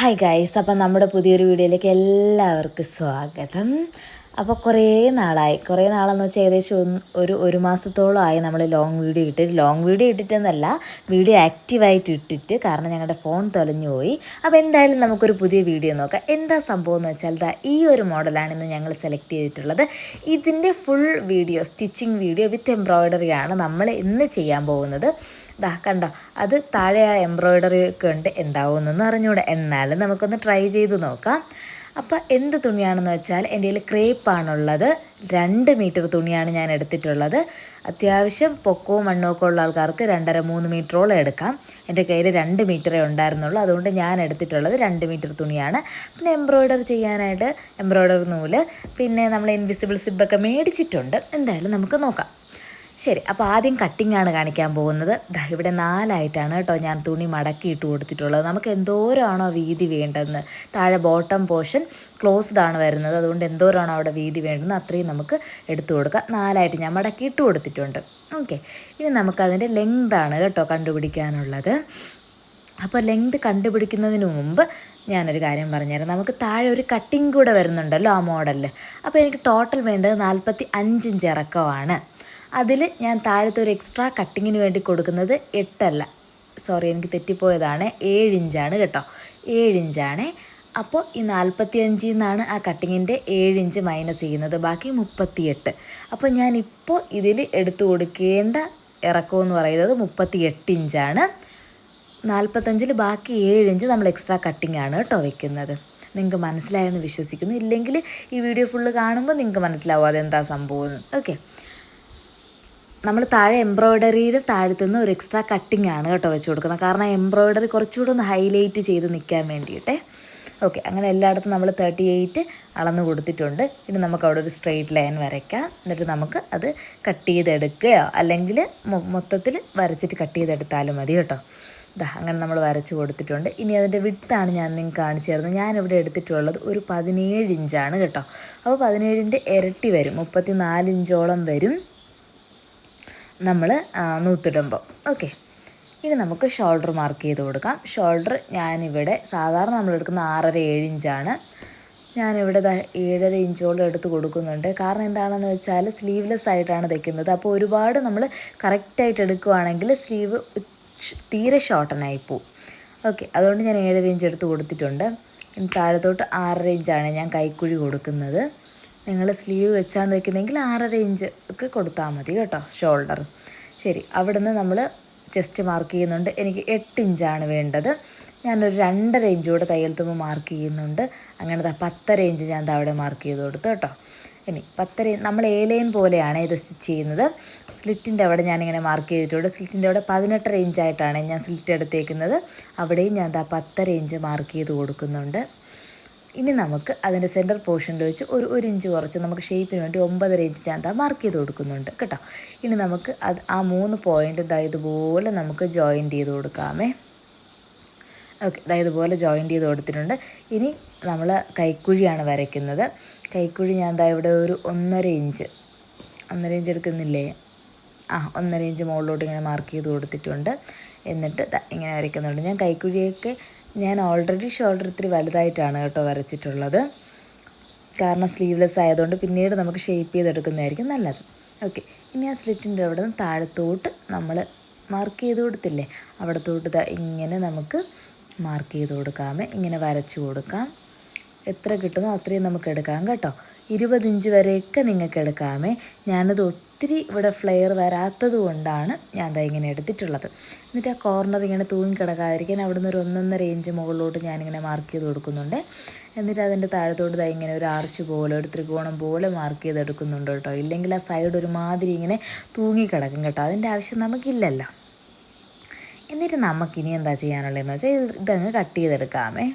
Hi guys അപ്പം നമ്മുടെ പുതിയൊരു വീഡിയോയിലേക്ക് എല്ലാവർക്കും സ്വാഗതം. അപ്പോൾ കുറേ നാളായി. കുറേ നാളെന്ന് വെച്ചാൽ ഏകദേശം ഒരു ഒരു മാസത്തോളമായി നമ്മൾ ലോങ് വീഡിയോ ഇട്ടിട്ട് ലോങ് വീഡിയോ ഇട്ടിട്ടെന്നല്ല വീഡിയോ ആക്റ്റീവായിട്ട് ഇട്ടിട്ട് കാരണം ഞങ്ങളുടെ ഫോൺ തൊലഞ്ഞു പോയി. അപ്പോൾ എന്തായാലും നമുക്കൊരു പുതിയ വീഡിയോ നോക്കാം. എന്താ സംഭവം എന്ന് വെച്ചാൽ ദാ ഈ ഒരു മോഡലാണ് ഇന്ന് ഞങ്ങൾ സെലക്ട് ചെയ്തിട്ടുള്ളത്. ഇതിന്റെ full video stitching video with എംബ്രോയ്ഡറിയാണ് നമ്മൾ ഇന്ന് ചെയ്യാൻ പോകുന്നത്. ദാ കണ്ടോ അത് താഴെ ആ എംബ്രോയ്ഡറി ഒക്കെ ഉണ്ട് എന്താവുമെന്നൊന്നും അറിഞ്ഞൂടെ. എന്നാലും നമുക്കൊന്ന് ട്രൈ ചെയ്ത് നോക്കാം. അപ്പോൾ എന്ത് തുണിയാണെന്ന് വെച്ചാൽ എന്റെ കയ്യിൽ ക്രേപ്പാണുള്ളത് രണ്ട് മീറ്റർ തുണിയാണ് ഞാൻ എടുത്തിട്ടുള്ളത്. അത്യാവശ്യം പൊക്കവും മണ്ണൊക്കെ ഉള്ള ആൾക്കാർക്ക് രണ്ടര മൂന്ന് മീറ്ററോളം എടുക്കാം. എന്റെ കയ്യിൽ രണ്ട് മീറ്ററേ ഉണ്ടായിരുന്നുള്ളൂ. അതുകൊണ്ട് ഞാൻ എടുത്തിട്ടുള്ളത് രണ്ട് മീറ്റർ തുണിയാണ്. പിന്നെ എംബ്രോയ്ഡറി ചെയ്യാനായിട്ട് എംബ്രോയ്ഡറി നൂൽ. പിന്നെ നമ്മൾ ഇൻവിസിബിൾ സിബൊക്കെ മേടിച്ചിട്ടുണ്ട്. എന്തായാലും നമുക്ക് നോക്കാം. ശരി അപ്പോൾ ആദ്യം കട്ടിംഗ് ആണ് കാണിക്കാൻ പോകുന്നത്. ഇവിടെ നാലായിട്ടാണ് കേട്ടോ ഞാൻ തുണി മടക്കി ഇട്ട് കൊടുത്തിട്ടുള്ളത്. നമുക്ക് എന്തോരമാണോ വീതി വേണ്ടതെന്ന്. താഴെ ബോട്ടം പോർഷൻ ക്ലോസ്ഡ് ആണ് വരുന്നത്. അതുകൊണ്ട് എന്തോരമാണോ അവിടെ വീതി വേണ്ടതെന്ന് അത്രയും നമുക്ക് എടുത്തു കൊടുക്കാം. നാലായിട്ട് ഞാൻ മടക്കി ഇട്ട് കൊടുത്തിട്ടുണ്ട്. ഓക്കെ ഇനി നമുക്കതിന്റെ ലെങ്താണ് കേട്ടോ കണ്ടുപിടിക്കാനുള്ളത്. അപ്പോൾ ലെങ്ത് കണ്ടുപിടിക്കുന്നതിന് മുമ്പ് ഞാനൊരു കാര്യം പറഞ്ഞുതരാം. നമുക്ക് താഴെ ഒരു കട്ടിങ് കൂടെ വരുന്നുണ്ടല്ലോ ആ മോഡലിൽ അപ്പോൾ എനിക്ക് ടോട്ടൽ വേണ്ടത് നാൽപ്പത്തി അഞ്ചിഞ്ച് ഇറക്കമാണ്. അതിൽ ഞാൻ താഴത്തെ ഒരു എക്സ്ട്രാ കട്ടിങ്ങിന് വേണ്ടി കൊടുക്കുന്നത് എട്ടല്ല. സോറി എനിക്ക് തെറ്റിപ്പോയതാണ്. ഏഴ് ഇഞ്ചാണ് കേട്ടോ. ഏഴ് ഇഞ്ചാണ്. അപ്പോൾ ഈ നാൽപ്പത്തി അഞ്ചിൽ നിന്നാണ് ആ കട്ടിങ്ങിന്റെ ഏഴ് ഇഞ്ച് മൈനസ് ചെയ്യുന്നത്. ബാക്കി മുപ്പത്തിയെട്ട്. അപ്പോൾ ഞാനിപ്പോൾ ഇതിൽ എടുത്തു കൊടുക്കേണ്ട ഇറക്കം എന്ന് പറയുന്നത് മുപ്പത്തി എട്ട് ഇഞ്ചാണ്. നാൽപ്പത്തഞ്ചിൽ ബാക്കി ഏഴ് ഇഞ്ച് നമ്മൾ എക്സ്ട്രാ കട്ടിംഗ് ആണ് കേട്ടോ വെക്കുന്നത്. നിങ്ങൾക്ക് മനസ്സിലായെന്ന് വിശ്വസിക്കുന്നു. ഇല്ലെങ്കിൽ ഈ വീഡിയോ ഫുള്ള് കാണുമ്പോൾ നിങ്ങൾക്ക് മനസ്സിലാവും അതെന്താ സംഭവം ഓക്കെ നമ്മൾ താഴെ എംബ്രോയ്ഡറിയുടെ താഴത്തു നിന്ന് ഒരു എക്സ്ട്രാ കട്ടിംഗ് ആണ് കേട്ടോ വെച്ച് കൊടുക്കുന്നത്. കാരണം എംബ്രോയ്ഡറി കുറച്ചുകൂടെ ഒന്ന് ഹൈലൈറ്റ് ചെയ്ത് നിൽക്കാൻ വേണ്ടിയിട്ട്. ഓക്കെ അങ്ങനെ എല്ലായിടത്തും നമ്മൾ തേർട്ടി എയ്റ്റ് അളന്ന് കൊടുത്തിട്ടുണ്ട്. ഇനി നമുക്ക് അവിടെ ഒരു സ്ട്രെയിറ്റ് ലൈൻ വരയ്ക്കാം. എന്നിട്ട് നമുക്ക് അത് കട്ട് ചെയ്തെടുക്കുകയോ അല്ലെങ്കിൽ മൊത്തത്തിൽ വരച്ചിട്ട് കട്ട് ചെയ്തെടുത്താലും മതി കേട്ടോ. ഇതാ അങ്ങനെ നമ്മൾ വരച്ച് കൊടുത്തിട്ടുണ്ട്. ഇനി അതിന്റെ വിട്ടാണ് ഞാൻ നിങ്ങൾക്ക് കാണിച്ചു തരുന്നത്. ഞാനിവിടെ എടുത്തിട്ടുള്ളത് ഒരു പതിനേഴ് ഇഞ്ചാണ് കേട്ടോ. അപ്പോൾ പതിനേഴിന്റെ ഇരട്ടി വരും. മുപ്പത്തി നാലിഞ്ചോളം വരും. നമ്മൾ നൂത്തിടുമ്പോൾ ഓക്കെ. ഇനി നമുക്ക് ഷോൾഡർ മാർക്ക് ചെയ്ത് കൊടുക്കാം. ഷോൾഡർ ഞാനിവിടെ സാധാരണ നമ്മൾ എടുക്കുന്ന ആറര ഏഴ് ഇഞ്ചാണ്. ഞാനിവിടെ ഏഴര ഇഞ്ചോളം എടുത്ത് കൊടുക്കുന്നുണ്ട്. കാരണം എന്താണെന്ന് വെച്ചാൽ സ്ലീവ്ലെസ് ആയിട്ടാണ് തയ്ക്കുന്നത്. അപ്പോൾ ഒരുപാട് നമ്മൾ കറക്റ്റായിട്ട് എടുക്കുവാണെങ്കിൽ സ്ലീവ് തീരെ ഷോർട്ടനായി പോവും. ഓക്കെ. അതുകൊണ്ട് ഞാൻ ഏഴര ഇഞ്ച് എടുത്ത് കൊടുത്തിട്ടുണ്ട്. താഴത്തോട്ട് ആറര ഇഞ്ചാണ് ഞാൻ കൈക്കുഴി കൊടുക്കുന്നത്. നിങ്ങൾ സ്ലീവ് വെച്ചാണ് തയ്ക്കുന്നതെങ്കിൽ ആറര ഇഞ്ച് ഒക്കെ കൊടുത്താൽ മതി കേട്ടോ ഷോൾഡർ ശരി അവിടുന്ന് നമ്മൾ ചെസ്റ്റ് മാർക്ക് ചെയ്യുന്നുണ്ട്. എനിക്ക് എട്ട് ഇഞ്ചാണ് വേണ്ടത്. ഞാനൊരു രണ്ടര ഇഞ്ച് കൂടെ തയ്യൽ തുമ്പ് മാർക്ക് ചെയ്യുന്നുണ്ട്. അങ്ങനെ പത്തര ഇഞ്ച് ഞാൻ അവിടെ മാർക്ക് ചെയ്ത് കൊടുത്തു കേട്ടോ. ഇനി പത്തര നമ്മൾ എ ലൈൻ പോലെയാണ് ഇത് സ്റ്റിച്ച് ചെയ്യുന്നത്. സ്ലിറ്റിന്റെ അവിടെ ഞാനിങ്ങനെ മാർക്ക് ചെയ്തിട്ടുണ്ട്. സ്ലിറ്റിന്റെ അവിടെ പതിനെട്ടര ഇഞ്ചായിട്ടാണ് ഞാൻ സ്ലിറ്റ് എടുത്തേക്കുന്നത്. അവിടെയും ഞാൻ ദാ പത്തര ഇഞ്ച് മാർക്ക് ചെയ്ത് കൊടുക്കുന്നുണ്ട്. ഇനി നമുക്ക് അതിന്റെ സെന്റർ പോർഷനിൽ വെച്ച് ഒരു ഒരു ഇഞ്ച് കുറച്ച് നമുക്ക് ഷേപ്പിന് വേണ്ടി ഒമ്പതര ഇഞ്ച് ഞാൻ മാർക്ക് ചെയ്ത് കൊടുക്കുന്നുണ്ട് കേട്ടോ. ഇനി നമുക്ക് അത് ആ മൂന്ന് പോയിന്റ് ഇതാ ഇതുപോലെ നമുക്ക് ജോയിന്റ് ചെയ്ത് കൊടുക്കാമേ. ഓക്കെ ഇതാ ഇതുപോലെ ജോയിന്റ് ചെയ്ത് കൊടുത്തിട്ടുണ്ട്. ഇനി നമ്മൾ കൈക്കുഴിയാണ് വരയ്ക്കുന്നത്. കൈക്കുഴി ഞാൻ എന്താ ഇവിടെ ഒരു ഒന്നര ഇഞ്ച് ഒന്നര ഇഞ്ച് എടുക്കുന്നില്ലേ? ആ ഒന്നര ഇഞ്ച് മുകളിലോട്ട് ഇങ്ങനെ മാർക്ക് ചെയ്ത് കൊടുത്തിട്ടുണ്ട്. എന്നിട്ട് ഇങ്ങനെ വരയ്ക്കുന്നുണ്ട്. ഞാൻ കൈക്കുഴിയൊക്കെ ഞാൻ ഓൾറെഡി ഷോൾഡർ ഇത്തിരി വലുതായിട്ടാണ് കേട്ടോ വരച്ചിട്ടുള്ളത്. കാരണം സ്ലീവ്ലെസ് ആയതുകൊണ്ട് പിന്നീട് നമുക്ക് ഷേപ്പ് ചെയ്തെടുക്കുന്നതായിരിക്കും നല്ലത്. ഓക്കെ ഇനി ആ സ്ലിറ്റിന്റെ അവിടെ നിന്ന് താഴത്തോട്ട് നമ്മൾ മാർക്ക് ചെയ്ത് കൊടുത്തില്ലേ? അവിടത്തോട്ട് ഇങ്ങനെ നമുക്ക് മാർക്ക് ചെയ്ത് കൊടുക്കാമേ. ഇങ്ങനെ വരച്ച് കൊടുക്കാം. എത്ര കിട്ടുന്നോ അത്രയും നമുക്ക് എടുക്കാം കേട്ടോ. ഇരുപത് ഇഞ്ച് വരെയൊക്കെ നിങ്ങൾക്ക് എടുക്കാമേ. ഞാനത് ഒത്തിരി ഇവിടെ ഫ്ലെയർ വരാത്തത് കൊണ്ടാണ് ഞാൻ ദാ ഇങ്ങനെ എടുത്തിട്ടുള്ളത്. എന്നിട്ട് ആ കോർണർ ഇങ്ങനെ തൂങ്ങി കിടക്കാതിരിക്കാൻ അവിടെ നിന്ന് ഒരു ഒന്നൊന്നര ഇഞ്ച് മുകളിലോട്ട് ഞാനിങ്ങനെ മാർക്ക് ചെയ്ത് കൊടുക്കുന്നുണ്ട്. എന്നിട്ട് അതിന്റെ താഴത്തോട്ട് ദാ ഇങ്ങനെ ഒരു ആർച്ച് പോലെ ഒരു ത്രികോണം പോലെ മാർക്ക് ചെയ്തെടുക്കുന്നുണ്ട് കേട്ടോ. ഇല്ലെങ്കിൽ ആ സൈഡ് ഒരുമാതിരി ഇങ്ങനെ തൂങ്ങി കിടക്കും കേട്ടോ. അതിന്റെ ആവശ്യം നമുക്കില്ലല്ലോ. എന്നിട്ട് നമുക്കിനി എന്താ ചെയ്യാനുള്ളതെന്ന് വെച്ചാൽ ഇതങ്ങ് കട്ട് ചെയ്തെടുക്കാമേ.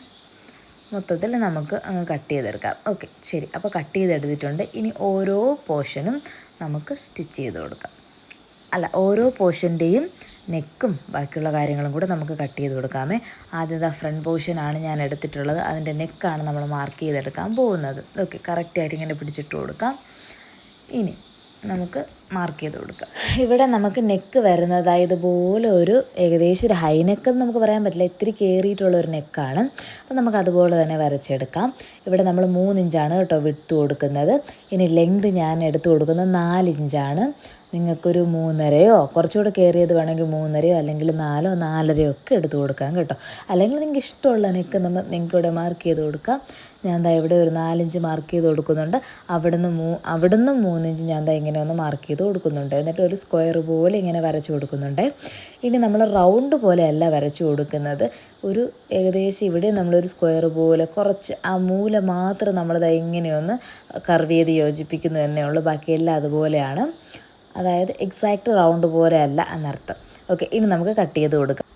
മൊത്തത്തിൽ നമുക്ക് അങ്ങ് കട്ട് ചെയ്തെടുക്കാം. ഓക്കെ ശരി. അപ്പോൾ കട്ട് ചെയ്തെടുത്തിട്ടുണ്ട്. ഇനി ഓരോ പോർഷനും നമുക്ക് സ്റ്റിച്ച് ചെയ്ത് കൊടുക്കാം. അല്ല ഓരോ പോർഷന്റെയും നെക്കും ബാക്കിയുള്ള കാര്യങ്ങളും കൂടെ നമുക്ക് കട്ട് ചെയ്ത് കൊടുക്കാമേ. ആദ്യത്തെ ഫ്രണ്ട് പോർഷനാണ് ഞാൻ എടുത്തിട്ടുള്ളത്. അതിന്റെ നെക്കാണ് നമ്മൾ മാർക്ക് ചെയ്തെടുക്കാൻ പോകുന്നത്. ഓക്കെ കറക്റ്റായിട്ട് ഇങ്ങനെ പിടിച്ചിട്ട് കൊടുക്കാം. ഇനി നമുക്ക് മാർക്ക് ചെയ്ത് കൊടുക്കാം. ഇവിടെ നമുക്ക് നെക്ക് വരുന്നത് ഇതുപോലെ ഒരു ഏകദേശം ഒരു ഹൈ നെക്ക് എന്ന് നമുക്ക് പറയാൻ പറ്റില്ല. ഇത്തിരി കയറിയിട്ടുള്ള ഒരു നെക്കാണ് അപ്പം നമുക്ക് അതുപോലെ തന്നെ വരച്ചെടുക്കാം. ഇവിടെ നമ്മൾ മൂന്നിഞ്ചാണ് കേട്ടോ വിട്ട് കൊടുക്കുന്നത്. ഇനി ലെങ്ത് ഞാൻ എടുത്ത് കൊടുക്കുന്നത് നാല് ഇഞ്ചാണ് നിങ്ങൾക്കൊരു മൂന്നരയോ? കുറച്ചുകൂടെ കയറിയത് വേണമെങ്കിൽ മൂന്നരയോ അല്ലെങ്കിൽ നാലോ? നാലരയോ ഒക്കെ എടുത്ത് കൊടുക്കാം കേട്ടോ. അല്ലെങ്കിൽ നിങ്ങൾക്ക് ഇഷ്ടമുള്ള നെക്ക് നമ്മൾ നിങ്ങൾക്ക് ഇവിടെ മാർക്ക് ചെയ്ത് കൊടുക്കാം. ഞാൻ ദാ ഇവിടെ ഒരു നാലിഞ്ച് മാർക്ക് ചെയ്ത് കൊടുക്കുന്നുണ്ട്. അവിടുന്ന് മൂ അവിടുന്ന് മൂന്നിഞ്ച് ഞാൻ ദാ ഇങ്ങനെ ഒന്ന് മാർക്ക് ചെയ്ത് കൊടുക്കുന്നുണ്ട്. എന്നിട്ട് ഒരു സ്ക്വയർ പോലെ ഇങ്ങനെ വരച്ച് കൊടുക്കുന്നുണ്ട്. ഇനി നമ്മൾ റൗണ്ട് പോലെയല്ല വരച്ച് കൊടുക്കുന്നത്. ഒരു ഏകദേശം ഇവിടെ നമ്മളൊരു സ്ക്വയർ പോലെ കുറച്ച് ആ മൂല മാത്രം നമ്മളിത് ഇങ്ങനെയൊന്ന് കർവ് ചെയ്ത് യോജിപ്പിക്കുന്നു എന്നേ ഉള്ളൂ. ബാക്കിയെല്ലാം അതുപോലെയാണ്. അതായത് എക്സാക്റ്റ് റൗണ്ട് പോലെ അല്ല എന്നർത്ഥം. ഓക്കെ ഇനി നമുക്ക് കട്ട് ചെയ്ത് കൊടുക്കാം.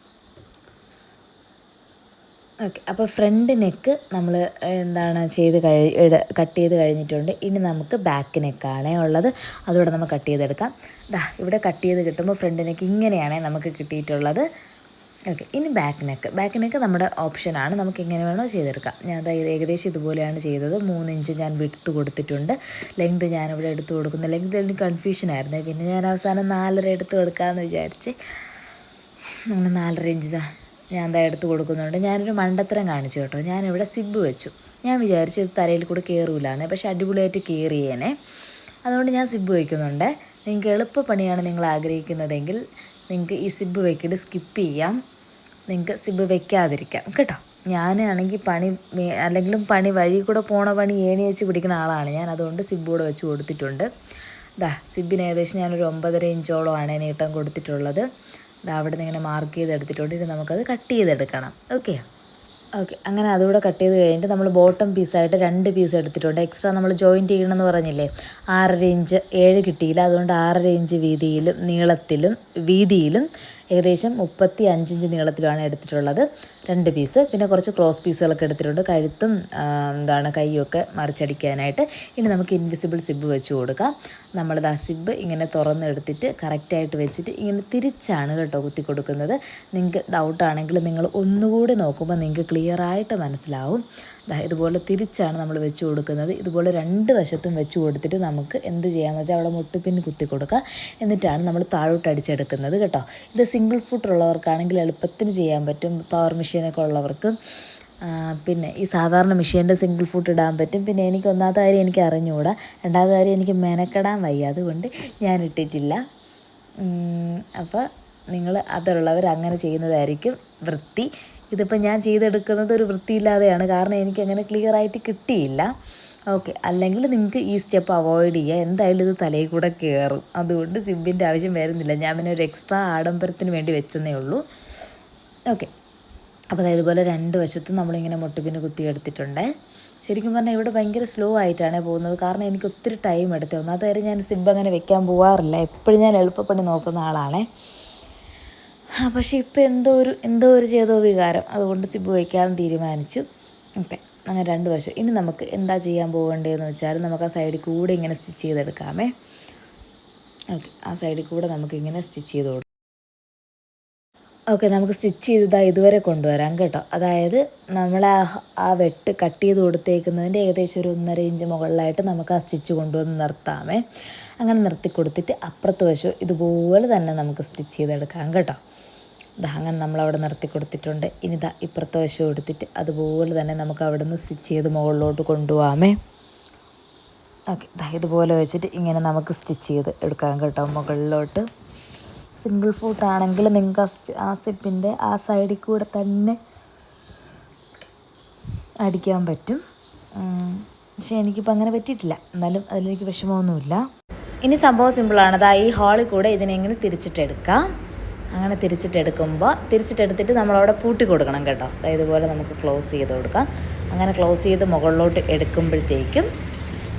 ഓക്കെ അപ്പോൾ ഫ്രണ്ട് നെക്ക് നമ്മൾ എന്താണ് ചെയ്ത് കഴി കട്ട് ചെയ്ത് കഴിഞ്ഞിട്ടുണ്ട്. ഇനി നമുക്ക് ബാക്ക് നെക്കാണേ ഉള്ളത്. അതുകൂടെ നമുക്ക് കട്ട് ചെയ്തെടുക്കാം. ദാ ഇവിടെ കട്ട് ചെയ്ത് കിട്ടുമ്പോൾ ഫ്രണ്ട് നെക്ക് ഇങ്ങനെയാണ് നമുക്ക് കിട്ടിയിട്ടുള്ളത്. ഓക്കെ ഇനി ബാക്ക് നെക്ക് ബാക്ക് നെക്ക് നമ്മുടെ ഓപ്ഷനാണ് നമുക്ക് എങ്ങനെ വേണോ ചെയ്തെടുക്കാം. ഞാൻ അതായത് ഏകദേശം ഇതുപോലെയാണ് ചെയ്തത്. മൂന്ന് ഇഞ്ച് ഞാൻ വിട്ട് കൊടുത്തിട്ടുണ്ട്. ലെങ്ത് ഞാനിവിടെ എടുത്തു കൊടുക്കുന്ന. ലെങ്ത് എനിക്ക് കൺഫ്യൂഷൻ ആയിരുന്നു. പിന്നെ ഞാൻ അവസാനം നാലര എടുത്ത് കൊടുക്കാമെന്ന് വിചാരിച്ച് അങ്ങനെ നാലര ഇഞ്ച് ഞാൻ എന്താ എടുത്ത് കൊടുക്കുന്നുണ്ട്. ഞാനൊരു മണ്ടത്തരം കാണിച്ചു കേട്ടോ. ഞാനിവിടെ സിബ് വെച്ചു. ഞാൻ വിചാരിച്ചു ഇത് തലയിൽ കൂടെ കയറൂലെന്ന് പക്ഷേ അടിപൊളിയായിട്ട് കയറിയേനെ അതുകൊണ്ട് ഞാൻ സിബ് വയ്ക്കുന്നുണ്ട് നിങ്ങൾക്ക് എളുപ്പ പണിയാണ് നിങ്ങൾ ആഗ്രഹിക്കുന്നതെങ്കിൽ നിങ്ങൾക്ക് ഈ സിബ് വയ്ക്കിട്ട് സ്കിപ്പ് ചെയ്യാം. നിങ്ങൾക്ക് സിബ് വെക്കാതിരിക്കാം കേട്ടോ? ഞാനാണെങ്കിൽ പണി അല്ലെങ്കിലും പണി വഴി കൂടെ പോണ പണി ഏണി വെച്ച് പിടിക്കുന്ന ആളാണ്. ഞാൻ അതുകൊണ്ട് സിബ് കൂടെ വെച്ച് കൊടുത്തിട്ടുണ്ട്. ദാ സിബിന് ഏകദേശം ഞാനൊരു ഒമ്പതര ഇഞ്ചോളമാണ് നീട്ടം കൊടുത്തിട്ടുള്ളത്. ദാ അവിടെ നിന്ന് ഇങ്ങനെ മാർക്ക് ചെയ്തെടുത്തിട്ടുണ്ട്. ഇനി നമുക്കത് കട്ട് ചെയ്തെടുക്കണം. ഓക്കെ ഓക്കെ അങ്ങനെ അതുകൂടെ കട്ട് ചെയ്ത് കഴിഞ്ഞിട്ട് നമ്മൾ ബോട്ടം പീസായിട്ട് രണ്ട് പീസ് എടുത്തിട്ടുണ്ട്. എക്സ്ട്രാ നമ്മൾ ജോയിന്റ് ചെയ്യണമെന്ന് പറഞ്ഞില്ലേ? ആറര ഇഞ്ച് ഏഴ് കിട്ടിയില്ല. അതുകൊണ്ട് ആറര ഇഞ്ച് വീതിയിലും നീളത്തിലും വീതിയിലും ഏകദേശം മുപ്പത്തി അഞ്ചിഞ്ച് നീളത്തിലാണ് എടുത്തിട്ടുള്ളത്. രണ്ട് പീസ്. പിന്നെ കുറച്ച് ക്രോസ് പീസുകളൊക്കെ എടുത്തിട്ടുണ്ട്. കഴുത്തും എന്താണ് കൈയൊക്കെ മറിച്ചടിക്കാനായിട്ട്. ഇനി നമുക്ക് ഇൻവിസിബിൾ സിബ് വെച്ച് കൊടുക്കാം. നമ്മളത് ആ സിബ് ഇങ്ങനെ തുറന്നെടുത്തിട്ട് കറക്റ്റായിട്ട് വെച്ചിട്ട് ഇങ്ങനെ തിരിച്ചാണ് കേട്ടോ കുത്തി കൊടുക്കുന്നത് നിങ്ങൾക്ക് ഡൗട്ടാണെങ്കിൽ നിങ്ങൾ ഒന്നുകൂടി നോക്കുമ്പോൾ നിങ്ങൾക്ക് ക്ലിയറായിട്ട് മനസ്സിലാവും. ഇതുപോലെ തിരിച്ചാണ് നമ്മൾ വെച്ച് കൊടുക്കുന്നത്. ഇതുപോലെ രണ്ട് വശത്തും വെച്ച് കൊടുത്തിട്ട് നമുക്ക് എന്ത് ചെയ്യാമെന്ന് വെച്ചാൽ അവിടെ മുട്ടുപിന്ന് കുത്തി കൊടുക്കുക എന്നിട്ടാണ് നമ്മൾ താഴോട്ട് അടിച്ചെടുക്കുന്നത് കേട്ടോ. ഇത് സിംഗിൾ ഫുട്ട് ഉള്ളവർക്കാണെങ്കിൽ എളുപ്പത്തിന് ചെയ്യാൻ പറ്റും. പവർ മെഷീനൊക്കെ ഉള്ളവർക്ക് പിന്നെ ഈ സാധാരണ മെഷീന്റെ സിംഗിൾ ഫുട്ട് ഇടാൻ പറ്റും. പിന്നെ എനിക്ക് ഒന്നാമത്തെ കാര്യം എനിക്ക് അറിഞ്ഞുകൂടാ. രണ്ടാമത്തെ കാര്യം എനിക്ക് മെനക്കെടാൻ വയ്യ. അതുകൊണ്ട് ഞാൻ ഇട്ടിട്ടില്ല. അപ്പോൾ നിങ്ങൾ അതുള്ളവർ അങ്ങനെ ചെയ്യുന്നതായിരിക്കും വൃത്തി. ഇതിപ്പോൾ ഞാൻ ചെയ്തെടുക്കുന്നത് ഒരു വൃത്തിയില്ലാതെയാണ്. കാരണം എനിക്ക് അങ്ങനെ ക്ലിയർ ആയിട്ട് കിട്ടിയില്ല. ഓക്കെ അല്ലെങ്കിൽ നിങ്ങൾക്ക് ഈ സ്റ്റെപ്പ് അവോയ്ഡ് ചെയ്യുക എന്തായാലും ഇത് തലയിൽ കൂടെ കയറും അതുകൊണ്ട് സിബിന്റെ ആവശ്യം വരുന്നില്ല. ഞാൻ പിന്നെ ഒരു എക്സ്ട്രാ ആഡംബരത്തിന് വേണ്ടി വെച്ചെന്നേ ഉള്ളൂ. ഓക്കെ അപ്പോൾ അതായത് ഇതുപോലെ രണ്ട് വശത്തും നമ്മളിങ്ങനെ മുട്ടുപിന് കുത്തിയെടുത്തിട്ടുണ്ട് ശരിക്കും പറഞ്ഞാൽ ഇവിടെ ഭയങ്കര സ്ലോ ആയിട്ടാണ് പോകുന്നത്. കാരണം എനിക്ക് ഒത്തിരി ടൈം എടുത്തത് ഒന്നാമത്തെ ഞാൻ സിബ് അങ്ങനെ വെക്കാൻ പോകാറില്ല എപ്പോഴും ഞാൻ എളുപ്പപ്പണി നോക്കുന്ന ആളാണേ. പക്ഷേ ഇപ്പോൾ എന്തോ ഒരു എന്തോ ഒരു ചെയ്തോ വികാരം അതുകൊണ്ട് സിബ് വയ്ക്കാൻ തീരുമാനിച്ചു. ഓക്കെ അങ്ങനെ രണ്ട് വശം ഇനി നമുക്ക് എന്താ ചെയ്യാൻ പോകേണ്ടതെന്ന് വെച്ചാൽ നമുക്ക് ആ സൈഡിൽ കൂടെ ഇങ്ങനെ സ്റ്റിച്ച് ചെയ്തെടുക്കാമേ. ഓക്കെ ആ സൈഡിൽ കൂടെ നമുക്ക് ഇങ്ങനെ സ്റ്റിച്ച് ചെയ്ത് കൊടുക്കാം. ഓക്കെ നമുക്ക് സ്റ്റിച്ച് ചെയ്തതാ ഇതുവരെ കൊണ്ടുവരാം കേട്ടോ. അതായത് നമ്മൾ ആ ആ വെട്ട് കട്ട് ചെയ്ത് കൊടുത്തേക്കുന്നതിന്റെ ഏകദേശം ഒരു ഒന്നര ഇഞ്ച് മുകളിലായിട്ട് നമുക്ക് ആ സ്റ്റിച്ച് കൊണ്ടുവന്ന് നിർത്താമേ. അങ്ങനെ നിർത്തി കൊടുത്തിട്ട് അപ്പുറത്ത് വശം ഇതുപോലെ തന്നെ നമുക്ക് സ്റ്റിച്ച് ചെയ്തെടുക്കാം കേട്ടോ. ഇതാ അങ്ങനെ നമ്മളവിടെ നിർത്തി കൊടുത്തിട്ടുണ്ട്. ഇനി ഇതാ ഇപ്പുറത്തെ വശം എടുത്തിട്ട് അതുപോലെ തന്നെ നമുക്ക് അവിടെ നിന്ന് സ്റ്റിച്ച് ചെയ്ത് മുകളിലോട്ട് കൊണ്ടുപോകാമേ ഓക്കെ ഇതാ ഇതുപോലെ വെച്ചിട്ട് ഇങ്ങനെ നമുക്ക് സ്റ്റിച്ച് ചെയ്ത് എടുക്കാൻ കേട്ടോ മുകളിലോട്ട്. സിംഗിൾ ഫൂട്ട് ആണെങ്കിൽ നിങ്ങൾക്ക് ആ സിപ്പിന്റെ ആ സൈഡിൽ കൂടെ തന്നെ അടിക്കാൻ പറ്റും. പക്ഷേ എനിക്കിപ്പോൾ അങ്ങനെ പറ്റിയിട്ടില്ല. എന്നാലും അതിലെനിക്ക് വിഷമമൊന്നുമില്ല. ഇനി സംഭവം സിമ്പിളാണ് അതാ ഈ ഹാളിൽ കൂടെ ഇതിനെങ്ങനെ തിരിച്ചിട്ടെടുക്കാം അങ്ങനെ തിരിച്ചിട്ടെടുക്കുമ്പോൾ തിരിച്ചിട്ടെടുത്തിട്ട് നമ്മളവിടെ പൂട്ടി കൊടുക്കണം കേട്ടോ. ഇതുപോലെ നമുക്ക് ക്ലോസ് ചെയ്ത് കൊടുക്കാം. അങ്ങനെ ക്ലോസ് ചെയ്ത് മുകളിലോട്ട് എടുക്കുമ്പോഴത്തേക്കും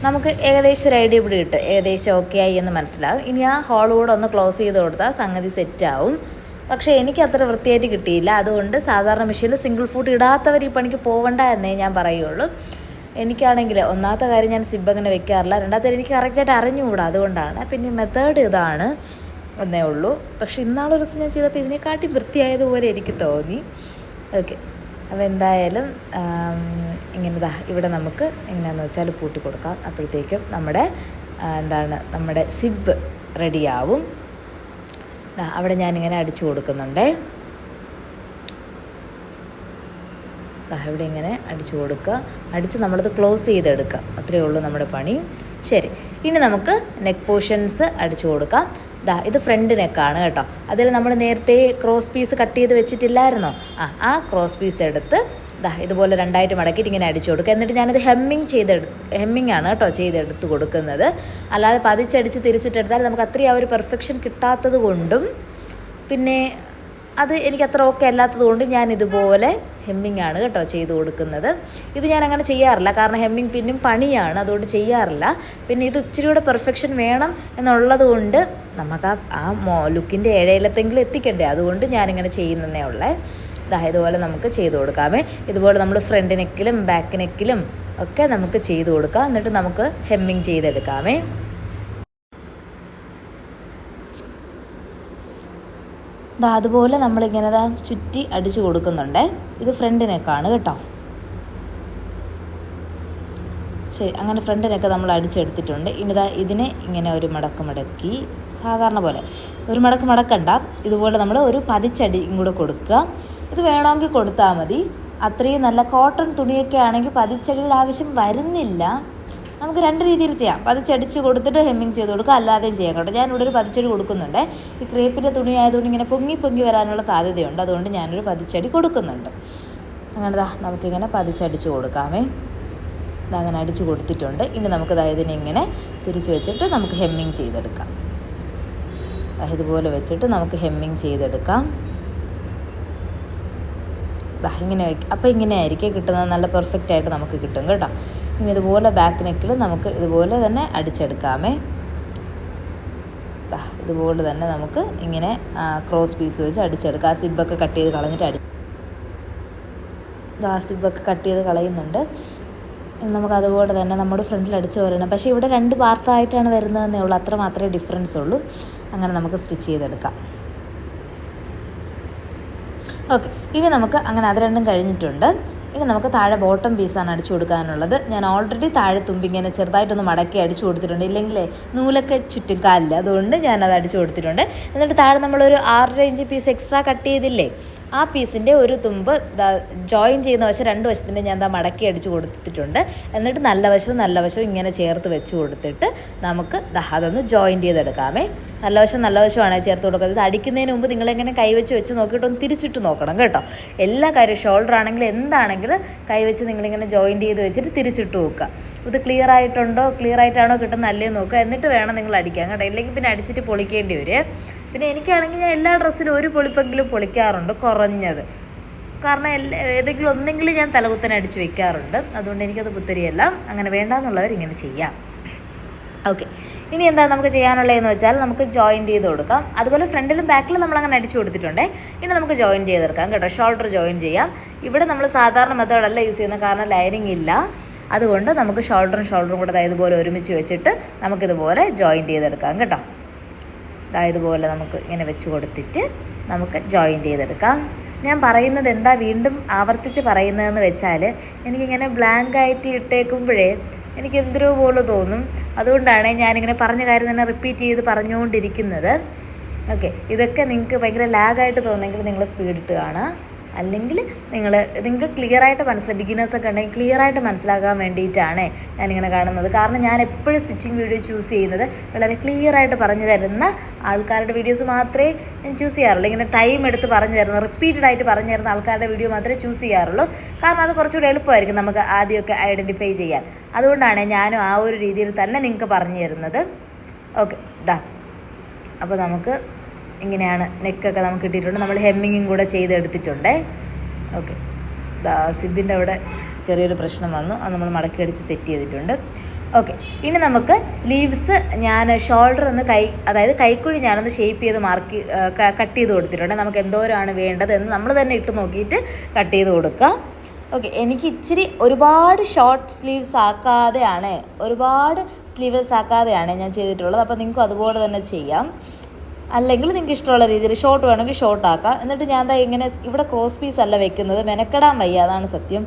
നമുക്ക് ഏകദേശം ഒരു ഐഡിയ ഇവിടെ കിട്ടും. ഏകദേശം ഓക്കെ ആയി എന്ന് മനസ്സിലാവും. ഇനി ആ ഹോൾ കൂടെ ഒന്ന് ക്ലോസ് ചെയ്ത് കൊടുത്താൽ സംഗതി സെറ്റാവും പക്ഷേ എനിക്ക് അത്ര വൃത്തിയായിട്ട് കിട്ടിയില്ല. അതുകൊണ്ട് സാധാരണ മെഷീനിൽ സിംഗിൾ ഫുഡ് ഇടാത്തവർ ഈ പണിക്ക് പോവണ്ട എന്നേ ഞാൻ പറയുള്ളൂ. എനിക്കാണെങ്കിൽ ഒന്നാമത്തെ കാര്യം ഞാൻ സിബ് അങ്ങനെ വെക്കാറില്ല. രണ്ടാമത്തെ എനിക്ക് കറക്റ്റായിട്ട് അറിഞ്ഞുകൂടാ. അതുകൊണ്ടാണ്. പിന്നെ മെത്തേഡ് ഇതാണ്. എന്നേ ഉള്ളൂ. പക്ഷെ ഇന്നാളൊരു ദിവസം ഞാൻ ചെയ്തപ്പോൾ ഇതിനെക്കാട്ടി വൃത്തിയായതുപോലെ എനിക്ക് തോന്നി. ഓക്കെ. അപ്പോൾ എന്തായാലും ഇങ്ങനെ ഇവിടെ നമുക്ക് എങ്ങനെയാണെന്ന് വെച്ചാൽ പൂട്ടി കൊടുക്കാം. അപ്പോഴത്തേക്കും നമ്മുടെ എന്താണ് നമ്മുടെ സിബ് റെഡിയാവും. അവിടെ ഞാനിങ്ങനെ അടിച്ചു കൊടുക്കുന്നുണ്ടേ. ഇവിടെ ഇങ്ങനെ അടിച്ചു കൊടുക്കുക. അടിച്ച് നമ്മളത് ക്ലോസ് ചെയ്തെടുക്കുക. അത്രയേ ഉള്ളൂ നമ്മുടെ പണി. ശരി. ഇനി നമുക്ക് നെക്ക് പോർഷൻസ് അടിച്ചു കൊടുക്കാം. ദാ ഇത് ഫ്രണ്ട് നെക്കാണ് കേട്ടോ. അതിൽ നമ്മൾ നേരത്തെ ക്രോസ് പീസ് കട്ട് ചെയ്ത് വെച്ചിട്ടില്ലായിരുന്നോ? ആ ആ ക്രോസ് പീസ് എടുത്ത് ദാ ഇതുപോലെ രണ്ടായിട്ട് മടക്കിയിട്ട് ഇങ്ങനെ അടിച്ചു കൊടുക്കുക. എന്നിട്ട് ഞാനത് ഹെമ്മിങ് ചെയ്തെടു ഹെമ്മിങ് ആണ് കേട്ടോ ചെയ്തെടുത്ത് കൊടുക്കുന്നത്. അല്ലാതെ പതിച്ചടിച്ച് തിരിച്ചിട്ടെടുത്താൽ നമുക്ക് അത്രയും ആ ഒരു പെർഫെക്ഷൻ കിട്ടാത്തത് കൊണ്ടും പിന്നെ അത് എനിക്ക് അത്ര ഓക്കെ അല്ലാത്തത് കൊണ്ട് ഞാൻ ഇതുപോലെ ഹെമ്മിങ് ആണ് കേട്ടോ ചെയ്ത് കൊടുക്കുന്നത്. ഇത് ഞാൻ അങ്ങനെ ചെയ്യാറില്ല. കാരണം ഹെമ്മിങ് പിന്നും പണിയാണ്. അതുകൊണ്ട് ചെയ്യാറില്ല. പിന്നെ ഇത് ഇച്ചിരി കൂടെ പെർഫെക്ഷൻ വേണം എന്നുള്ളത് കൊണ്ട് നമുക്ക് ആ ആ മോ ലുക്കിന്റെ ഏഴയിലത്തെങ്കിലും എത്തിക്കണ്ടേ? അതുകൊണ്ട് ഞാനിങ്ങനെ ചെയ്യുന്നതേ ഉള്ളേ. ഇതുപോലെ നമുക്ക് ചെയ്തു കൊടുക്കാമേ. ഇതുപോലെ നമ്മൾ ഫ്രണ്ട് നെക്കിലും ബാക്ക് നെക്കിലും ഒക്കെ നമുക്ക് ചെയ്തു കൊടുക്കാം. എന്നിട്ട് നമുക്ക് ഹെമ്മിങ് ചെയ്തെടുക്കാമേ. അതുപോലെ നമ്മളിങ്ങനെ ചുറ്റി അടിച്ചു കൊടുക്കുന്നുണ്ട്. ഇത് ഫ്രണ്ടിനെക്കാണ് കേട്ടോ. ശരി അങ്ങനെ ഫ്രണ്ടിനൊക്കെ നമ്മൾ അടിച്ചെടുത്തിട്ടുണ്ട്. ഇനി ദാ ഇതിനെ ഇങ്ങനെ ഒരു മടക്ക് മടക്കി സാധാരണ പോലെ. ഒരു മടക്ക് മടക്കണ്ട. ഇതുപോലെ നമ്മൾ ഒരു പതിച്ചടിയും കൂടെ കൊടുക്കുക. ഇത് വേണമെങ്കിൽ കൊടുത്താൽ മതി. അത്രയും നല്ല കോട്ടൺ തുണിയൊക്കെ ആണെങ്കിൽ പതിച്ചടിയുടെ ആവശ്യം വരുന്നില്ല. നമുക്ക് രണ്ട് രീതിയിൽ ചെയ്യാം. പതിച്ചടിച്ച് കൊടുത്തിട്ട് ഹെമ്മിങ് ചെയ്ത് കൊടുക്കുക അല്ലാതെയും ചെയ്യാം കേട്ടോ. ഞാനിവിടെ ഒരു പതിച്ചടി കൊടുക്കുന്നുണ്ട്. ഈ ക്രേപ്പിന്റെ തുണി ആയതുകൊണ്ട് ഇങ്ങനെ പൊങ്ങി പൊങ്ങി വരാനുള്ള സാധ്യതയുണ്ട്. അതുകൊണ്ട് ഞാനൊരു പതിച്ചടി കൊടുക്കുന്നുണ്ട്. അങ്ങനെ ദാ നമുക്കിങ്ങനെ പതിച്ചടിച്ച് കൊടുക്കാമേ. ഇതങ്ങനെ അടിച്ച് കൊടുത്തിട്ടുണ്ട്. ഇനി നമുക്ക് ഇതായതിനെ ഇങ്ങനെ തിരിച്ച് വെച്ചിട്ട് നമുക്ക് ഹെമ്മിങ് ചെയ്തെടുക്കാം. ഇതുപോലെ വെച്ചിട്ട് നമുക്ക് ഹെമ്മിങ് ചെയ്തെടുക്കാം. ഇങ്ങനെ വയ്ക്കും അപ്പോൾ ഇങ്ങനെ ആയിരിക്കും കിട്ടുന്നത്. നല്ല പെർഫെക്റ്റ് ആയിട്ട് നമുക്ക് കിട്ടും കേട്ടോ. ഇനി ഇതുപോലെ ബാക്ക് നെക്കിൽ നമുക്ക് ഇതുപോലെ തന്നെ അടിച്ചെടുക്കാമേ. ഇതുപോലെ തന്നെ നമുക്ക് ഇങ്ങനെ ക്രോസ് പീസ് വെച്ച് അടിച്ചെടുക്കാം. ആ സിബൊക്കെ കട്ട് ചെയ്ത് കളഞ്ഞിട്ട് അടി ആ സിബൊക്കെ കട്ട് ചെയ്ത് കളയുന്നുണ്ട്. നമുക്ക് അതുപോലെ തന്നെ നമ്മുടെ ഫ്രണ്ടിൽ അടിച്ച് വരണം. പക്ഷേ ഇവിടെ രണ്ട് പാർട്ടായിട്ടാണ് വരുന്നതെന്നേ ഉള്ളൂ. അത്ര മാത്രമേ ഡിഫറൻസ് ഉള്ളൂ. അങ്ങനെ നമുക്ക് സ്റ്റിച്ച് ചെയ്തെടുക്കാം. ഓക്കെ. ഇനി നമുക്ക് അങ്ങനെ അത് രണ്ടും കഴിഞ്ഞിട്ടുണ്ട്. ഇനി നമുക്ക് താഴെ ബോട്ടം പീസാണ് അടിച്ചു കൊടുക്കാനുള്ളത്. ഞാൻ ഓൾറെഡി താഴെ തുമ്പി ഇങ്ങനെ ചെറുതായിട്ടൊന്ന് മടക്കി അടിച്ചു കൊടുത്തിട്ടുണ്ട്. ഇല്ലെങ്കിലേ നൂലൊക്കെ ചുറ്റും കാലില്ല അതുകൊണ്ട് ഞാനത് അടിച്ചു കൊടുത്തിട്ടുണ്ട്. എന്നിട്ട് താഴെ നമ്മളൊരു ആറര ഇഞ്ച് പീസ് എക്സ്ട്രാ കട്ട് ചെയ്തില്ലേ? ആ പീസിന്റെ ഒരു തുമ്പ് ജോയിൻ ചെയ്യുന്ന വശം രണ്ട് വശത്തിന്റെ ഞാൻ ദാ മടക്കി അടിച്ചു കൊടുത്തിട്ടുണ്ട്. എന്നിട്ട് നല്ല വശവും നല്ല വശവും ഇങ്ങനെ ചേർത്ത് വെച്ച് കൊടുത്തിട്ട് നമുക്ക് അതൊന്ന് ജോയിൻ ചെയ്തെടുക്കാമേ. നല്ല വശം നല്ല വശമാണ് ചേർത്ത് കൊടുക്കുന്നത്. അടിക്കുന്നതിന് മുമ്പ് നിങ്ങളിങ്ങനെ കൈവച്ച് വെച്ച് നോക്കിയിട്ട് ഒന്ന് തിരിച്ചിട്ട് നോക്കണം കേട്ടോ. എല്ലാ കാര്യവും ഷോൾഡർ ആണെങ്കിലും എന്താണെങ്കിലും കൈവച്ച് നിങ്ങളിങ്ങനെ ജോയിൻ ചെയ്ത് വെച്ചിട്ട് തിരിച്ചിട്ട് നോക്കുക. ഇത് ക്ലിയർ ആയിട്ടുണ്ടോ? ക്ലിയർ ആയിട്ടാണോ കിട്ടുന്നത്? അല്ലേ നോക്കുക. എന്നിട്ട് വേണം നിങ്ങൾ അടിക്കാൻ കേട്ടോ. ഇല്ലെങ്കിൽ പിന്നെ അടിച്ചിട്ട് പൊളിക്കേണ്ടി വരും പിന്നെ എനിക്കാണെങ്കിൽ ഞാൻ എല്ലാ ഡ്രസ്സിലും ഒരു പൊളിപ്പെങ്കിലും പൊളിക്കാറുണ്ട് കുറഞ്ഞത്. കാരണം എല്ലാ ഏതെങ്കിലും ഒന്നെങ്കിലും ഞാൻ തലകുത്തനെ അടിച്ച് വെക്കാറുണ്ട്. അതുകൊണ്ട് എനിക്കത് പുത്തരിയല്ല. അങ്ങനെ വേണ്ടാന്നുള്ളവർ ഇങ്ങനെ ചെയ്യാം. ഓക്കെ. ഇനി എന്താ നമുക്ക് ചെയ്യാനുള്ളതെന്ന് വെച്ചാൽ നമുക്ക് ജോയിൻ ചെയ്ത് കൊടുക്കാം. അതുപോലെ ഫ്രണ്ടിലും ബാക്കിലും നമ്മൾ അങ്ങനെ അടിച്ചു കൊടുത്തിട്ടുണ്ടേ. ഇനി നമുക്ക് ജോയിൻ ചെയ്തെടുക്കാം കേട്ടോ. ഷോൾഡർ ജോയിൻ ചെയ്യാം. ഇവിടെ നമ്മൾ സാധാരണ മെത്തേഡല്ല യൂസ് ചെയ്യുന്നത്. കാരണം ലൈനിങ് ഇല്ല. അതുകൊണ്ട് നമുക്ക് ഷോൾഡറും ഷോൾഡറും കൂടെ ഇതുപോലെ ഒരുമിച്ച് വെച്ചിട്ട് നമുക്കിതുപോലെ ജോയിൻ ചെയ്തെടുക്കാം കേട്ടോ. ദാ ഇതുപോലെ നമുക്ക് ഇങ്ങനെ വെച്ച് കൊടുത്തിട്ട് നമുക്ക് ജോയിൻ ചെയ്തെടുക്കാം. ഞാൻ പറയുന്നത് എന്താ വീണ്ടും ആവർത്തിച്ച് പറയുന്നതെന്ന് വെച്ചാൽ എനിക്കിങ്ങനെ ബ്ലാങ്ക് ആയിട്ട് ഇട്ടേക്കുമ്പോഴേ എനിക്ക് എന്തൊരു പോലെ തോന്നും. അതുകൊണ്ടാണ് ഞാനിങ്ങനെ പറഞ്ഞ കാര്യം തന്നെ റിപ്പീറ്റ് ചെയ്ത് പറഞ്ഞുകൊണ്ടിരിക്കുന്നത്. ഓക്കെ ഇതൊക്കെ നിങ്ങൾക്ക് ഭയങ്കര ലാഗായിട്ട് തോന്നുമെങ്കിൽ നിങ്ങൾ സ്പീഡിട്ട് കാണാം അല്ലെങ്കിൽ നിങ്ങൾ നിങ്ങൾക്ക് ക്ലിയർ ആയിട്ട് മനസ്സിലായി ബിഗിനേഴ്സൊക്കെ ഉണ്ടെങ്കിൽ ക്ലിയർ ആയിട്ട് മനസ്സിലാക്കാൻ വേണ്ടിയിട്ടാണ് ഞാനിങ്ങനെ കാണുന്നത്. കാരണം ഞാൻ എപ്പോഴും സ്റ്റിച്ചിങ് വീഡിയോ ചൂസ് ചെയ്യുന്നത് വളരെ ക്ലിയർ ആയിട്ട് പറഞ്ഞു തരുന്ന ആൾക്കാരുടെ വീഡിയോസ് മാത്രമേ ഞാൻ ചൂസ് ചെയ്യാറുള്ളൂ. ഇങ്ങനെ ടൈം എടുത്ത് പറഞ്ഞു തരുന്ന റിപ്പീറ്റഡ് ആയിട്ട് പറഞ്ഞു തരുന്ന ആൾക്കാരുടെ വീഡിയോ മാത്രമേ ചൂസ് ചെയ്യാറുള്ളൂ. കാരണം അത് കുറച്ചുകൂടി എളുപ്പമായിരിക്കും നമുക്ക് ആദ്യമൊക്കെ ഐഡന്റിഫൈ ചെയ്യാൻ. അതുകൊണ്ടാണ് ഞാനും ആ ഒരു രീതിയിൽ തന്നെ നിങ്ങൾക്ക് പറഞ്ഞു തരുന്നത്. ഓക്കെ ദാ അപ്പോൾ നമുക്ക് ഇങ്ങനെയാണ് നെക്കൊക്കെ നമുക്ക് കിട്ടിയിട്ടുണ്ട്. നമ്മൾ ഹെമ്മിങ്ങും കൂടെ ചെയ്തെടുത്തിട്ടുണ്ട്. ഓക്കെ. സിബിന്റെ അവിടെ ചെറിയൊരു പ്രശ്നം വന്നു. അത് നമ്മൾ മടക്കി അടിച്ച് സെറ്റ് ചെയ്തിട്ടുണ്ട്. ഓക്കെ. ഇനി നമുക്ക് സ്ലീവ്സ് ഞാൻ ഷോൾഡർ ഒന്ന് കൈ അതായത് കൈക്കുഴി ഞാനൊന്ന് ഷേപ്പ് ചെയ്ത് മാർക്ക് കട്ട് ചെയ്ത് കൊടുത്തിട്ടുണ്ട്. നമുക്ക് എന്തോരമാണ് വേണ്ടത് എന്ന് നമ്മൾ തന്നെ ഇട്ട് നോക്കിയിട്ട് കട്ട് ചെയ്ത് കൊടുക്കാം. ഓക്കെ. എനിക്ക് ഇച്ചിരി ഒരുപാട് ഷോർട്ട് സ്ലീവ്സ് ആക്കാതെയാണ് ഒരുപാട് സ്ലീവ്സ് ആക്കാതെയാണ് ഞാൻ ചെയ്തിട്ടുള്ളത്. അപ്പോൾ നിങ്ങൾക്കും അതുപോലെ തന്നെ ചെയ്യാം. അല്ലെങ്കിൽ നിങ്ങൾക്ക് ഇഷ്ടമുള്ള രീതിയിൽ ഷോർട്ട് വേണമെങ്കിൽ ഷോർട്ട് ആക്കാം. എന്നിട്ട് ഞാൻ എന്താ ഇങ്ങനെ ഇവിടെ ക്രോസ് പീസ് അല്ല വെക്കുന്നത് മെനക്കെടാൻ വയ്യ. അതാണ് സത്യം.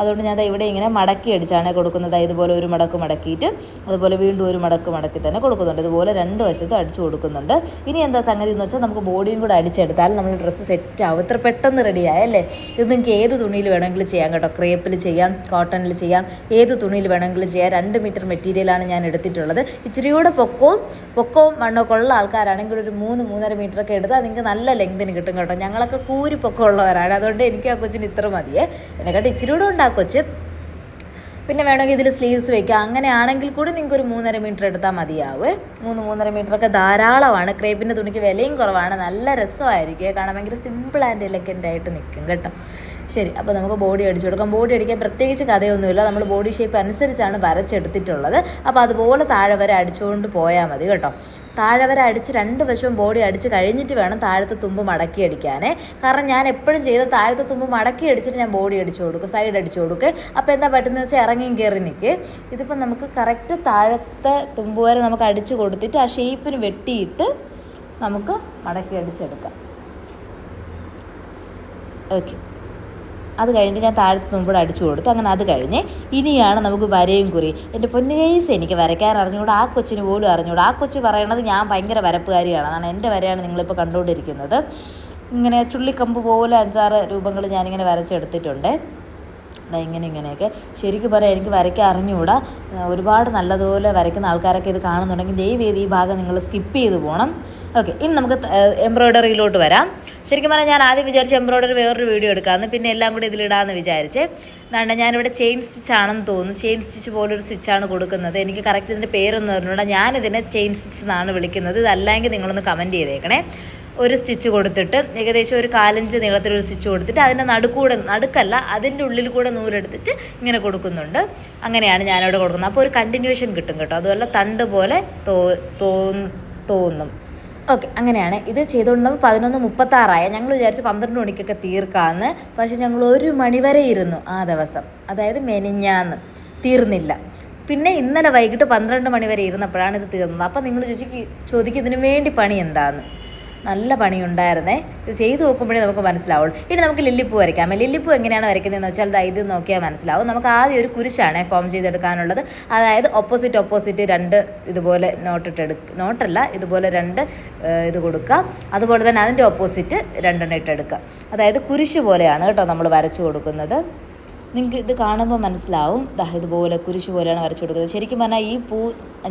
അതുകൊണ്ട് ഞാൻ ഇവിടെ ഇങ്ങനെ മടക്കി അടിച്ചാണ് കൊടുക്കുന്നത്. ഇതുപോലെ ഒരു മടക്ക് മടക്കിയിട്ട് അതുപോലെ വീണ്ടും ഒരു മടക്ക് മടക്കി തന്നെ കൊടുക്കുന്നുണ്ട്. ഇതുപോലെ രണ്ട് വശത്തും അടിച്ചു കൊടുക്കുന്നുണ്ട്. ഇനി എന്താ സംഗതി എന്ന് വെച്ചാൽ നമുക്ക് ബോഡിയും കൂടെ അടിച്ചെടുത്താൽ നമ്മൾ ഡ്രസ്സ് സെറ്റ് ആവും. ഇത്ര പെട്ടെന്ന് റെഡിയായല്ലേ ഇത് നിങ്ങൾക്ക് ഏത് തുണിയിൽ വേണമെങ്കിലും ചെയ്യാം കേട്ടോ. ക്രേപ്പിൽ ചെയ്യാം കോട്ടണിൽ ചെയ്യാം ഏത് തുണിയിൽ വേണമെങ്കിലും ചെയ്യാം. രണ്ട് മീറ്റർ മെറ്റീരിയലാണ് ഞാൻ എടുത്തിട്ടുള്ളത്. ഇച്ചിരിയൂടെ പൊക്കവും പൊക്കവും മണ്ണൊക്കെ ഉള്ള ആൾക്കാരാണെങ്കിൽ ഒരു മൂന്ന് മൂന്നര മീറ്റർ ഒക്കെ എടുത്താൽ നിങ്ങൾക്ക് നല്ല ലെങ്തിന് കിട്ടും കേട്ടോ. ഞങ്ങളൊക്കെ കൂരി പൊക്കമുള്ളവരാണ് അതുകൊണ്ട് എനിക്ക് ആ കൊച്ചിന് ഇത്ര മതിയേ. എന്നെക്കാട്ട് ഇച്ചിരി കൂടെ ആ കൊച്ച്. പിന്നെ വേണമെങ്കിൽ ഇതിൽ സ്ലീവ്സ് വെക്കാം. അങ്ങനെയാണെങ്കിൽ കൂടി നിങ്ങൾക്ക് ഒരു മൂന്നര മീറ്റർ എടുത്താൽ മതിയാവേ. മൂന്ന് മൂന്നര മീറ്റർ ഒക്കെ ധാരാളമാണ്. ക്രേപ്പിന്റെ തുണിക്ക് വിലയും കുറവാണ്. നല്ല രസമായിരിക്കും. കാണാൻ ഭയങ്കര സിമ്പിൾ ആൻഡ് എലഗന്റ് ആയിട്ട് നിൽക്കും കേട്ടോ. ശരി അപ്പോൾ നമുക്ക് ബോഡി അടിച്ചു കൊടുക്കാം. ബോഡി അടിക്കാൻ പ്രത്യേകിച്ച് കഥയൊന്നുമില്ല. നമ്മൾ ബോഡി ഷേപ്പ് അനുസരിച്ചാണ് വരച്ചെടുത്തിട്ടുള്ളത്. അപ്പോൾ അതുപോലെ താഴെ വരെ അടിച്ചുകൊണ്ട് പോയാൽ മതി കേട്ടോ. താഴെ വരെ അടിച്ച് രണ്ട് വശവും ബോഡി അടിച്ച് കഴിഞ്ഞിട്ട് വേണം താഴത്തെ തുമ്പ് മടക്കി അടിക്കാനേ. കാരണം ഞാൻ എപ്പോഴും ചെയ്ത താഴത്തെ തുമ്പ് മടക്കി അടിച്ചിട്ട് ഞാൻ ബോഡി അടിച്ചു കൊടുക്കും സൈഡ് അടിച്ചു കൊടുക്കുക അപ്പോൾ എന്താ പറ്റുന്നത് വെച്ചാൽ ഇറങ്ങിയും കയറി നിൽക്കുക ഇതിപ്പോൾ നമുക്ക് കറക്റ്റ് താഴത്തെ തുമ്പ് വരെ നമുക്ക് അടിച്ചു കൊടുത്തിട്ട് ആ ഷേപ്പിന് വെട്ടിയിട്ട് നമുക്ക് മടക്കി അടിച്ചെടുക്കാം. ഓക്കെ അത് കഴിഞ്ഞിട്ട് ഞാൻ താഴത്തെ തുമ്പൂടെ അടിച്ചു കൊടുത്തു. അങ്ങനെ അത് കഴിഞ്ഞ് ഇനിയാണ് നമുക്ക് വരയും കുറി. എന്റെ പൊന്നുകേസ് എനിക്ക് വരയ്ക്കാൻ അറിഞ്ഞുകൂടാ? ആ കൊച്ചിന് പോലും അറിഞ്ഞുകൂടാ? ആ കൊച്ചു പറയണത് ഞാൻ ഭയങ്കര വരപ്പുകാരിയാണ്. അതാണ് എന്റെ വരയാണ് നിങ്ങളിപ്പോൾ കണ്ടുകൊണ്ടിരിക്കുന്നത്. ഇങ്ങനെ ചുള്ളിക്കമ്പ് പോലെ അഞ്ചാറ് രൂപങ്ങൾ ഞാനിങ്ങനെ വരച്ചെടുത്തിട്ടുണ്ട്. ഇങ്ങനെ ഇങ്ങനെയൊക്കെ. ശരിക്കും പറയാം എനിക്ക് വരയ്ക്കാൻ അറിഞ്ഞുകൂടാ? ഒരുപാട് നല്ലതുപോലെ വരയ്ക്കുന്ന ആൾക്കാരൊക്കെ ഇത് കാണുന്നുണ്ടെങ്കിൽ ദൈവം ഈ ഭാഗം നിങ്ങൾ സ്കിപ്പ് ചെയ്ത് പോകണം. ഓക്കെ ഇനി നമുക്ക് എംബ്രോയ്ഡറിയിലോട്ട് വരാം. ശരിക്കും പറഞ്ഞാൽ ഞാൻ ആദ്യം വിചാരിച്ചു എംബ്രോയ്ഡറി വേറൊരു വീഡിയോ എടുക്കാമെന്ന് പിന്നെ എല്ലാം കൂടി ഇതിലിടാമെന്ന് വിചാരിച്ചേ. എന്നാണ്ട് ഞാനിവിടെ ചെയിൻ സ്റ്റിച്ച് ആണെന്ന് തോന്നുന്നു. ചെയിൻ സ്റ്റിച്ച് പോലൊരു സ്റ്റിച്ചാണ് കൊടുക്കുന്നത്. എനിക്ക് കറക്റ്റ് ഇതിന്റെ പേരൊന്നും അറിഞ്ഞൂടാ ഞാനിതിനെ ചെയിൻ സ്റ്റിച്ച് എന്നാണ് വിളിക്കുന്നത്. ഇതല്ലെങ്കിൽ നിങ്ങളൊന്ന് കമന്റ് ചെയ്തേക്കണേ. ഒരു സ്റ്റിച്ച് കൊടുത്തിട്ട് ഏകദേശം ഒരു കാലഞ്ച് നീളത്തിലൊരു സ്റ്റിച്ച് കൊടുത്തിട്ട് അതിന്റെ നടുക്കൂടെ നടുക്കല്ല അതിന്റെ ഉള്ളിൽ കൂടെ നൂലെടുത്തിട്ട് ഇങ്ങനെ കൊടുക്കുന്നുണ്ട്. അങ്ങനെയാണ് ഞാനവിടെ കൊടുക്കുന്നത്. അപ്പോൾ ഒരു കണ്ടിന്യൂഷൻ കിട്ടും കേട്ടോ. അതുപോലെ തണ്ട് പോലെ തോ തോന്നും. ഓക്കെ അങ്ങനെയാണ്. ഇത് ചെയ്തുകൊണ്ട് നമ്മൾ പതിനൊന്ന് മുപ്പത്താറായ. ഞങ്ങൾ വിചാരിച്ചു പന്ത്രണ്ട് മണിക്കൊക്കെ തീർക്കാമെന്ന് പക്ഷേ ഞങ്ങൾ ഒരു മണി വരെ ഇരുന്നു ആ ദിവസം. അതായത് മെനിഞ്ഞാന്ന്. തീർന്നില്ല. പിന്നെ ഇന്നലെ വൈകിട്ട് പന്ത്രണ്ട് മണി വരെ ഇരുന്നപ്പോഴാണ് ഇത് തീർന്നത്. അപ്പം നിങ്ങൾ ചോദിച്ചു ചോദിക്കും ഇതിനു വേണ്ടി പണി എന്താന്ന്. നല്ല പണിയുണ്ടായിരുന്നേ. ഇത് ചെയ്ത് നോക്കുമ്പോഴേ നമുക്ക് മനസ്സിലാവുള്ളൂ. ഇനി നമുക്ക് ലില്ലിപ്പൂ വരയ്ക്കാം. ലില്ലിപ്പൂ എങ്ങനെയാണ് വരയ്ക്കുന്നതെന്ന് വെച്ചാൽ ദാ ഇത് നോക്കിയാൽ മനസ്സിലാവും. നമുക്ക് ആദ്യം ഒരു കുരിശാണ് ഫോം ചെയ്തെടുക്കാനുള്ളത്. അതായത് ഓപ്പോസിറ്റ് ഓപ്പോസിറ്റ് രണ്ട് ഇതുപോലെ നോട്ടിട്ട് എടുക്കുക നോട്ടല്ല ഇതുപോലെ രണ്ട് ഇത് കൊടുക്കുക. അതുപോലെ തന്നെ അതിന്റെ ഓപ്പോസിറ്റ് രണ്ടെണ്ണം ഇട്ടെടുക്കുക അതായത് കുരിശ് പോലെയാണ് കേട്ടോ നമ്മൾ വരച്ചു കൊടുക്കുന്നത്. നിങ്ങൾക്ക് ഇത് കാണുമ്പോൾ മനസ്സിലാവും. ദാ ഇതുപോലെ കുരിശ് പോലെയാണ് വരച്ചു കൊടുക്കുന്നത്. ശരിക്കും പറഞ്ഞാൽ ഈ പൂ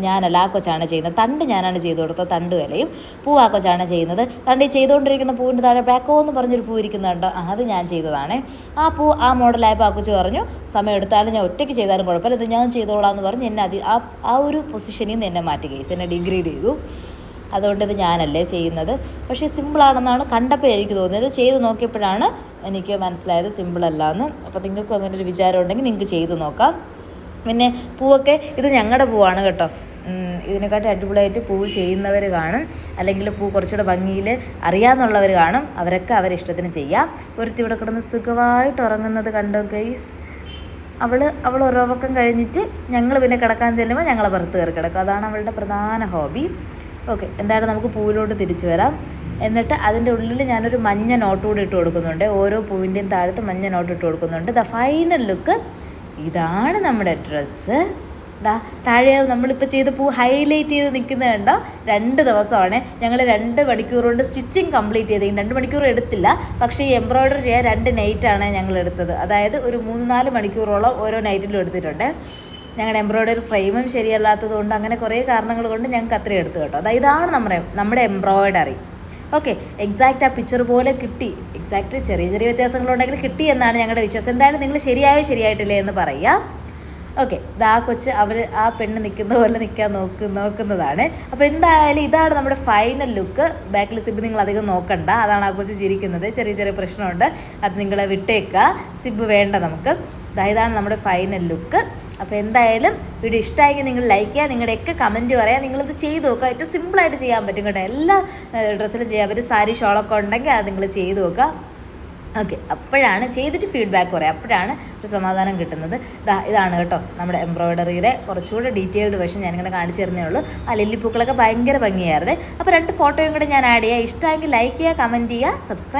ഞാനല്ല ആ കൊച്ചാണ് ചെയ്യുന്നത്. തണ്ട് ഞാനാണ് ചെയ്തു കൊടുത്തത് തണ്ട് വിലയും പൂ ആ കൊച്ചാണ് ചെയ്യുന്നത്. തണ്ട് ഈ ചെയ്തുകൊണ്ടിരിക്കുന്ന പൂവിന്റെ താഴെ ബ്ലാക്കോ എന്ന് പറഞ്ഞൊരു പൂ ഇരിക്കുന്നുണ്ടോ. അത് ഞാൻ ചെയ്തതാണ്. ആ പൂ ആ മോഡലായപ്പോൾ ആ കൊച്ച് പറഞ്ഞു സമയം എടുത്താലും ഞാൻ ഒറ്റയ്ക്ക് ചെയ്താലും കുഴപ്പമില്ല. ഇത് ഞാൻ ചെയ്തോളാം എന്ന് പറഞ്ഞ് എന്നെ അതി ആ ആ ഒരു പൊസിഷനിൽ നിന്ന് എന്നെ മാറ്റി കേസ് എന്നെ ഡിഗ്രേഡ് ചെയ്തു. അതുകൊണ്ട് ഇത് ഞാനല്ലേ ചെയ്യുന്നത്. പക്ഷേ സിമ്പിളാണെന്നാണ് കണ്ടപ്പോൾ എനിക്ക് തോന്നിയത്. ചെയ്ത് നോക്കിയപ്പോഴാണ് എനിക്ക് മനസ്സിലായത് സിമ്പിളല്ല എന്ന് അപ്പോൾ നിങ്ങൾക്കും അങ്ങനെ ഒരു വിചാരം ഉണ്ടെങ്കിൽ നിങ്ങൾക്ക് ചെയ്ത് നോക്കാം. പിന്നെ പൂവൊക്കെ ഇത് ഞങ്ങളുടെ പൂവാണ് കേട്ടോ. ഇതിനെക്കാട്ടി അടിപൊളിയായിട്ട് പൂവ് ചെയ്യുന്നവർ കാണും. അല്ലെങ്കിൽ പൂ കുറച്ചുകൂടെ ഭംഗിയിൽ അറിയാമെന്നുള്ളവർ കാണും. അവരൊക്കെ അവരിഷ്ടത്തിന് ചെയ്യാം. ഒരുത്തി ഇവിടെ കിടന്ന് സുഖമായിട്ട് ഉറങ്ങുന്നത് കണ്ടോ ഗൈസ് അവൾ അവൾ ഉറവക്കം കഴിഞ്ഞിട്ട് ഞങ്ങൾ പിന്നെ കിടക്കാൻ ചെല്ലുമ്പോൾ ഞങ്ങളെ പുറത്ത് കയറി കിടക്കും. അതാണ് അവളുടെ പ്രധാന ഹോബി ഓക്കെ എന്തായാലും നമുക്ക് പൂവിലോട്ട് തിരിച്ചു വരാം. എന്നിട്ട് അതിന്റെ ഉള്ളിൽ ഞാനൊരു മഞ്ഞ നോട്ട് കൂടി ഇട്ട് കൊടുക്കുന്നുണ്ട്. ഓരോ പൂവിന്റെയും താഴത്ത് മഞ്ഞ നോട്ട് ഇട്ട് കൊടുക്കുന്നുണ്ട്. ദ ഫൈനൽ ലുക്ക് ഇതാണ് നമ്മുടെ ഡ്രസ്സ് ദാ താഴെ നമ്മളിപ്പോൾ ചെയ്ത പൂ ഹൈലൈറ്റ് ചെയ്ത് നിൽക്കുന്നത് കണ്ടോ? രണ്ട് ദിവസമാണ്. ഞങ്ങൾ രണ്ട് മണിക്കൂർ കൊണ്ട് സ്റ്റിച്ചിങ് കംപ്ലീറ്റ് ചെയ്ത് രണ്ട് മണിക്കൂർ എടുത്തില്ല. പക്ഷേ ഈ എംബ്രോയ്ഡറി ചെയ്യാൻ രണ്ട് നൈറ്റാണ് ഞങ്ങൾ എടുത്തത്. അതായത് ഒരു മൂന്ന് നാല് മണിക്കൂറോളം ഓരോ നൈറ്റിലും എടുത്തിട്ടുണ്ട്. ഞങ്ങളുടെ എംബ്രോയ്ഡറി ഫ്രെയിമും ശരിയല്ലാത്തത് കൊണ്ട് അങ്ങനെ കുറേ കാരണങ്ങൾ കൊണ്ട് ഞങ്ങൾക്ക് അത്രയും എടുത്തു കേട്ടോ. അതായത് ഇതാണ് നമ്മുടെ നമ്മുടെ എംബ്രോയ്ഡറി ഓക്കെ എക്സാക്റ്റ് ആ പിക്ചർ പോലെ കിട്ടി. എക്സാക്റ്റ് ചെറിയ ചെറിയ വ്യത്യാസങ്ങളുണ്ടെങ്കിൽ കിട്ടി എന്നാണ് ഞങ്ങളുടെ വിശ്വാസം. എന്തായാലും നിങ്ങൾ ശരിയായോ ശരിയായിട്ടില്ലേ എന്ന് പറയുക. ഓക്കെ ആ കൊച്ച് അവർ ആ പെണ്ണ് നിൽക്കുന്ന പോലെ നിൽക്കാൻ നോക്ക് നോക്കുന്നതാണ്. അപ്പോൾ എന്തായാലും ഇതാണ് നമ്മുടെ ഫൈനൽ ലുക്ക് ബാക്കിൽ സിബ് നിങ്ങൾ അധികം നോക്കണ്ട. അതാണ് ആ കൊച്ച് ചിരിക്കുന്നത്. ചെറിയ ചെറിയ പ്രശ്നമുണ്ട്. അത് നിങ്ങളെ വിട്ടേക്കുക. സിബ് വേണ്ട നമുക്ക്. ഇതാണ് നമ്മുടെ ഫൈനൽ ലുക്ക് അപ്പോൾ എന്തായാലും വീഡിയോ ഇഷ്ടമായെങ്കിൽ നിങ്ങൾ ലൈക്ക് ചെയ്യുക നിങ്ങളുടെയൊക്കെ കമന്റ് പറയുക നിങ്ങളിത് ചെയ്ത് നോക്കുക. ഏറ്റവും സിമ്പിളായിട്ട് ചെയ്യാൻ പറ്റും കേട്ടോ. എല്ലാ ഡ്രസ്സിലും ചെയ്യാൻ പറ്റും. സാരി ഷോളൊക്കെ ഉണ്ടെങ്കിൽ അത് നിങ്ങൾ ചെയ്ത് നോക്കുക. ഓക്കെ അപ്പോഴാണ് ചെയ്തിട്ട് ഫീഡ്ബാക്ക് പറയാം അപ്പോഴാണ് ഒരു സമാധാനം കിട്ടുന്നത്. ഇതാണ് കേട്ടോ നമ്മുടെ എംബ്രോയ്ഡറിയുടെ കുറച്ചുകൂടെ ഡീറ്റെയിൽഡ് ഞാൻ ഞാനിങ്ങനെ കാണിച്ചു തരുന്നേ ഉള്ളൂ. ആ ലില്ലിപ്പൂക്കളൊക്കെ ഭയങ്കര ഭംഗിയായിരുന്നേ. അപ്പോൾ രണ്ട് ഫോട്ടോയും കൂടെ ഞാൻ ആഡ് ചെയ്യുക ഇഷ്ടമെങ്കിൽ ലൈക്ക് ചെയ്യുക കമന്റ് ചെയ്യുക സബ്സ്ക്രൈബ്